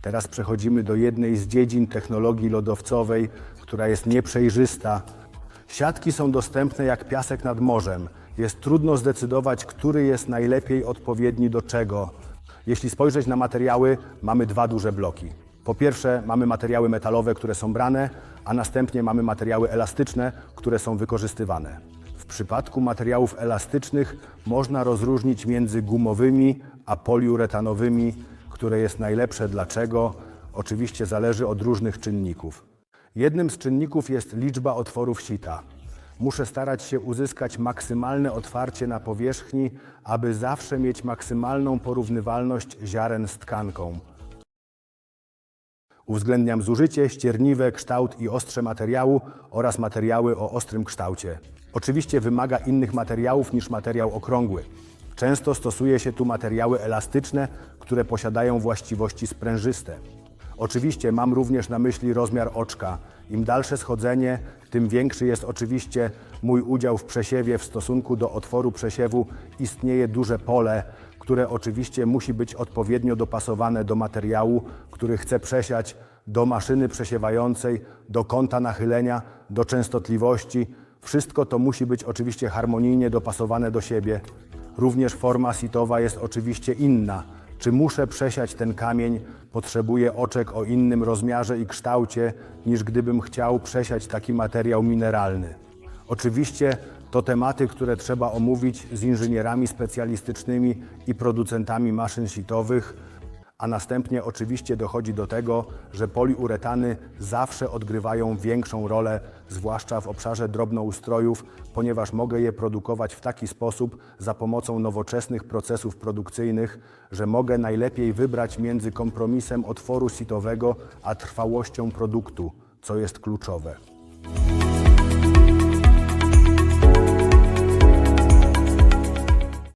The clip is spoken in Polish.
Teraz przechodzimy do jednej z dziedzin technologii lodowcowej, która jest nieprzejrzysta. Siatki są dostępne jak piasek nad morzem. Jest trudno zdecydować, który jest najlepiej odpowiedni do czego. Jeśli spojrzeć na materiały, mamy dwa duże bloki. Po pierwsze, mamy materiały metalowe, które są brane, a następnie mamy materiały elastyczne, które są wykorzystywane. W przypadku materiałów elastycznych można rozróżnić między gumowymi a poliuretanowymi, które jest najlepsze. Dlaczego? Oczywiście zależy od różnych czynników. Jednym z czynników jest liczba otworów sita. Muszę starać się uzyskać maksymalne otwarcie na powierzchni, aby zawsze mieć maksymalną porównywalność ziaren z tkanką. Uwzględniam zużycie, ścierniwę, kształt i ostrze materiału oraz materiały o ostrym kształcie. Oczywiście wymaga innych materiałów niż materiał okrągły. Często stosuje się tu materiały elastyczne, które posiadają właściwości sprężyste. Oczywiście mam również na myśli rozmiar oczka. Im dalsze schodzenie, tym większy jest oczywiście mój udział w przesiewie w stosunku do otworu przesiewu. Istnieje duże pole, które oczywiście musi być odpowiednio dopasowane do materiału, który chcę przesiać, do maszyny przesiewającej, do kąta nachylenia, do częstotliwości. Wszystko to musi być oczywiście harmonijnie dopasowane do siebie. Również forma sitowa jest oczywiście inna. Czy muszę przesiać ten kamień, potrzebuję oczek o innym rozmiarze i kształcie, niż gdybym chciał przesiać taki materiał mineralny. Oczywiście to tematy, które trzeba omówić z inżynierami specjalistycznymi i producentami maszyn sitowych, a następnie oczywiście dochodzi do tego, że poliuretany zawsze odgrywają większą rolę, zwłaszcza w obszarze drobnoustrojów, ponieważ mogę je produkować w taki sposób za pomocą nowoczesnych procesów produkcyjnych, że mogę najlepiej wybrać między kompromisem otworu sitowego a trwałością produktu, co jest kluczowe.